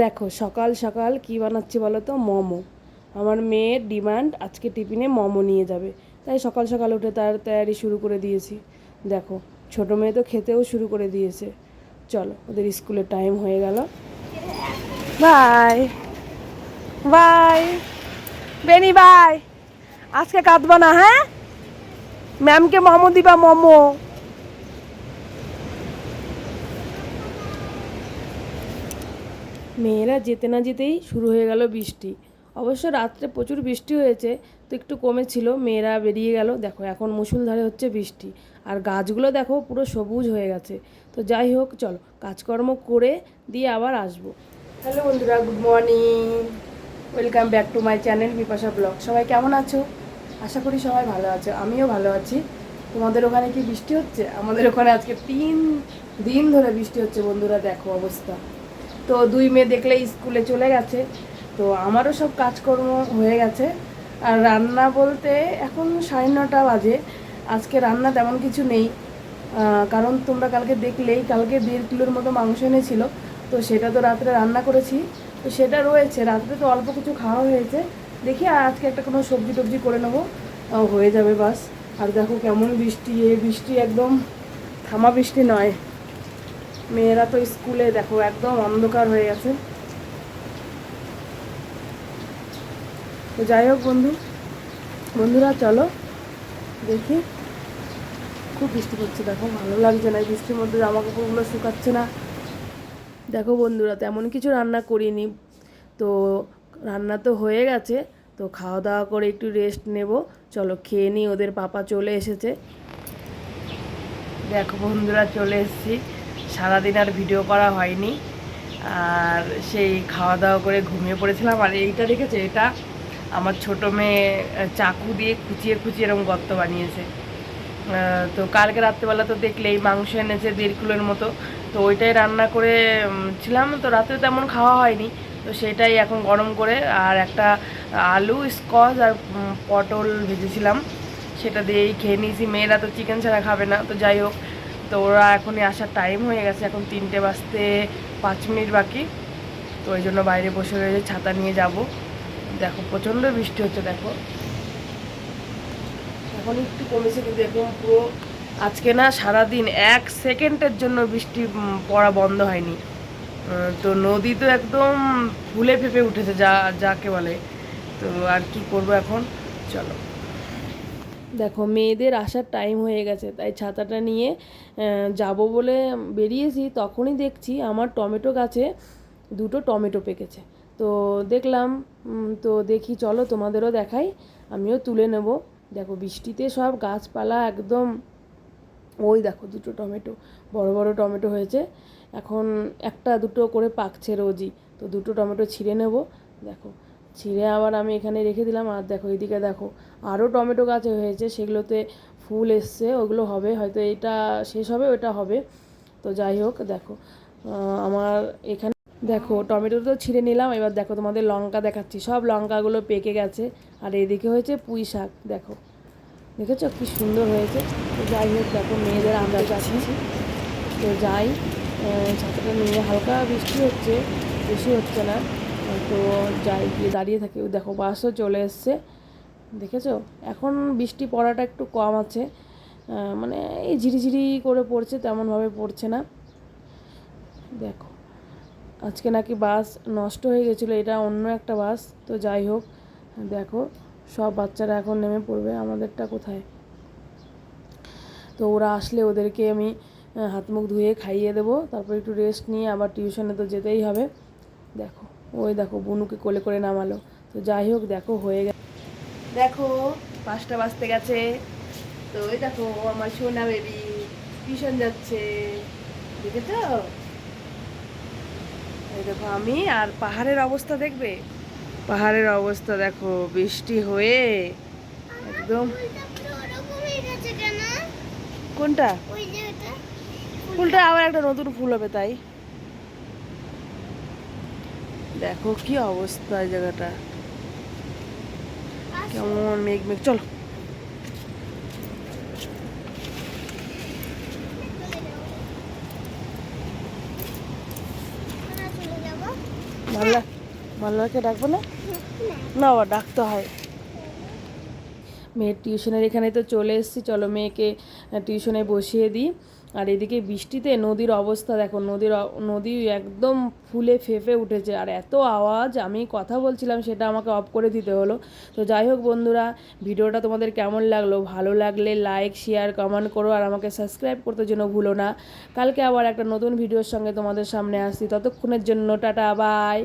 দেখো, সকাল সকাল কি বানাচ্ছি বলো তো মোমো। আমার মেয়ের ডিমান্ড আজকে টিফিনে মোমো নিয়ে যাবে। তাই সকাল সকাল উঠে তার তৈরি শুরু করে দিয়েছি। দেখো, ছোটো মেয়ে তো খেতেও শুরু করে দিয়েছে। চলো, ওদের স্কুলের টাইম হয়ে গেল। বাই বাই বেনি বাই আজকে কাঁদবা না হ্যাঁ? ম্যামকে মোমো দিবা, মোমো? মেয়েরা যেতে না যেতেই শুরু হয়ে গেল বৃষ্টি। অবশ্য রাত্রে প্রচুর বৃষ্টি হয়েছে, তো একটু কমেছিল, মেয়েরা বেরিয়ে গেল। দেখো, এখন মুসুলধারে হচ্ছে বৃষ্টি। আর গাছগুলো দেখো, পুরো সবুজ হয়ে গেছে। তো যাই হোক, চলো, কাজকর্ম করে দিয়ে আবার আসব। হ্যালো বন্ধুরা, good morning. Welcome back to my channel Bipasha blog. সবাই কেমন আছো? আশা করি সবাই ভালো আছো। আমিও ভালো আছি। তোমাদের ওখানে কি বৃষ্টি হচ্ছে? আমাদের ওখানে আজকে তিন দিন ধরে বৃষ্টি হচ্ছে বন্ধুরা, দেখো অবস্থা। তো দুই মেয়ে দেখলে স্কুলে চলে গেছে। তো আমারও সব কাজকর্ম হয়ে গেছে। আর রান্না বলতে এখন সাড়ে নটা বাজে। আজকে রান্না তেমন কিছু নেই। কারণ তোমরা কালকে দেখলেই, কালকে দেড় কিলোর মতো মাংস এনেছিল। তো সেটা তো রাত্রে রান্না করেছি। তো সেটা রয়েছে। রাত্রে তো অল্প কিছু খাওয়া হয়েছে। দেখি আজকে একটা কোনো সবজি টবজি করে নেব। হয়ে যাবে বাস। আর দেখো কেমন বৃষ্টি। এই বৃষ্টি একদম থামা বৃষ্টি নয়। মেয়েরা তো স্কুলে দেখো একদম অন্ধকার হয়ে গেছে। তো যাই হোক বন্ধু, বন্ধুরা চলো দেখি। খুব বৃষ্টি পড়ছে, দেখো ভালো লাগছে না বৃষ্টির মধ্যে, জামা কাপড়গুলো শুকাচ্ছে না। দেখো বন্ধুরা, তেমন কিছু রান্না করিনি। তো রান্না তো হয়ে গেছে, তো খাওয়া দাওয়া করে একটু রেস্ট নেব। চলো খেয়ে নিই, ওদের পাপা চলে এসেছে। দেখো বন্ধুরা, চলে এসেছি। সারাদিন আর ভিডিও করা হয়নি। আর সেই খাওয়া দাওয়া করে ঘুমিয়ে পড়েছিলাম। আর এইটা দেখেছে? এটা আমার ছোট মেয়ে চাকু দিয়ে কুচিয়ে কুচিয়ে এরকম গর্ত বানিয়েছে। তো কালকে রাত্রেবেলা তো দেখলেই মাংস এনেছে দেড় কিলোর মতো। তো ওইটাই রান্না করে ছিলাম। তো রাতে তেমন খাওয়া হয়নি। তো সেটাই এখন গরম করে আর একটা আলু, স্কচ আর পটল ভেজেছিলাম। সেটা দিয়েই খেয়ে নিয়েছি। মেয়েরা তো চিকেন ছাড়া খাবে না। তো যাই হোক তো ওরা এখনই আসার টাইম হয়ে গেছে, এখন তিনটে বাজতে পাঁচ মিনিট বাকি। তো ওই জন্য বাইরে বসে রয়েছে, ছাতা নিয়ে যাব। দেখো, প্রচণ্ড বৃষ্টি হচ্ছে, দেখো। এখন একটু কমেছে, কিন্তু এখন পুরো আজকে না সারাদিন এক সেকেন্ডের জন্য বৃষ্টি পড়া বন্ধ হয়নি। তো নদী তো একদম ফুলে ফেপে উঠেছে, যা, যাকে বলে। তো আর কি করব এখন? চলো। দেখো, মেয়েদের আসার টাইম হয়ে গেছে, তাই ছাতাটা নিয়ে যাব বলে বেরিয়েছি, তখনই দেখছি আমার টমেটো গাছে দুটো টমেটো পেকেছে। তো দেখলাম তো দেখি চলো তোমাদেরও দেখাই, আমিও তুলে নেব। দেখো, বৃষ্টিতে সব গাছপালা একদম, ওই দেখো দুটো টমেটো, বড় বড় টমেটো হয়েছে। এখন একটা দুটো করে পাকছে রোজই, তো দুটো টমেটো ছিঁড়ে নেব। দেখো ছিঁড়ে আবার আমি এখানে রেখে দিলাম। আর দেখো, এদিকে দেখো আরও টমেটো গাছে হয়েছে, সেগুলোতে ফুল এসছে, ওগুলো হবে, হয়তো এটা শেষ হবে, ওটা হবে। তো যাই হোক, দেখো আমার এখানে, দেখো, টমেটো তো ছিঁড়ে নিলাম। এবার দেখো, তোমাদের লঙ্কা দেখাচ্ছি। সব লঙ্কাগুলো পেকে গেছে। আর এদিকে হয়েছে পুঁই শাক, দেখো। দেখেছ? কি সুন্দর হয়েছে। তো যাই হোক, দেখো, মেয়েদের আমরা যাচ্ছি তো যাই ছাতাটা নিয়ে হালকা বৃষ্টি হচ্ছে, বেশি হচ্ছে না। তো যাই গিয়ে দাঁড়িয়ে থাকি। দেখো বাসও চলে এসছে। দেখেছ? এখন বৃষ্টি পড়াটা একটু কম আছে। মানে এই ঝিরিঝিরি করে পড়ছে, তেমনভাবে পড়ছে না। দেখো, আজকে নাকি বাস নষ্ট হয়ে গেছিল, এটা অন্য একটা বাস তো যাই হোক, দেখো, সব বাচ্চারা এখন নেমে পড়বে আমাদেরটা কোথায়? তো ওরা আসলে ওদেরকে আমি হাত মুখ ধুয়ে খাইয়ে দেবো, তারপর একটু রেস্ট নিয়ে আবার টিউশনে তো যেতেই হবে। দেখো ওই দেখো বুনুকে কোলে করে নামালো। তো যাই হোক দেখো হয়ে গেছে দেখো পাঁচটা বাজতে গেছে। তো ওই দেখো আমার সোনা বেবি টিউশন যাচ্ছে। দেখেছ? এই দেখো আমি আর পাহাড়ের অবস্থা দেখবে? পাহাড়ের অবস্থা দেখো বৃষ্টি হয়ে একদম। কোনটা? ফুলটা আবার একটা নতুন ফুল হবে তাই। দেখো কি অবস্থা জায়গাটা। কেমন মেঘ মেঘ, চলো। মাল্লা মাল্লাকে ডাকবো না? না বাবা, ডাকতে হয়। মেয়ের টিউশনের এখানে তো চলে এসেছি, চলো মেয়েকে টিউশনে বসিয়ে দিই। আর এদিকে বৃষ্টিতে নদীর অবস্থা দেখো, নদীর নদী একদম ফুলে ফেঁপে উঠেছে। আর এত আওয়াজ, আমি কথা বলছিলাম সেটা আমাকে অফ করে দিতে হলো। তো যাই হোক বন্ধুরা, ভিডিওটা তোমাদের কেমন লাগল? ভালো লাগলে লাইক শেয়ার কমেন্ট করো আর আমাকে সাবস্ক্রাইব করতে যেন ভুলো না। কালকে আবার একটা নতুন ভিডিওর সঙ্গে তোমাদের সামনে আসছি। ততক্ষণের জন্য টাটা বাই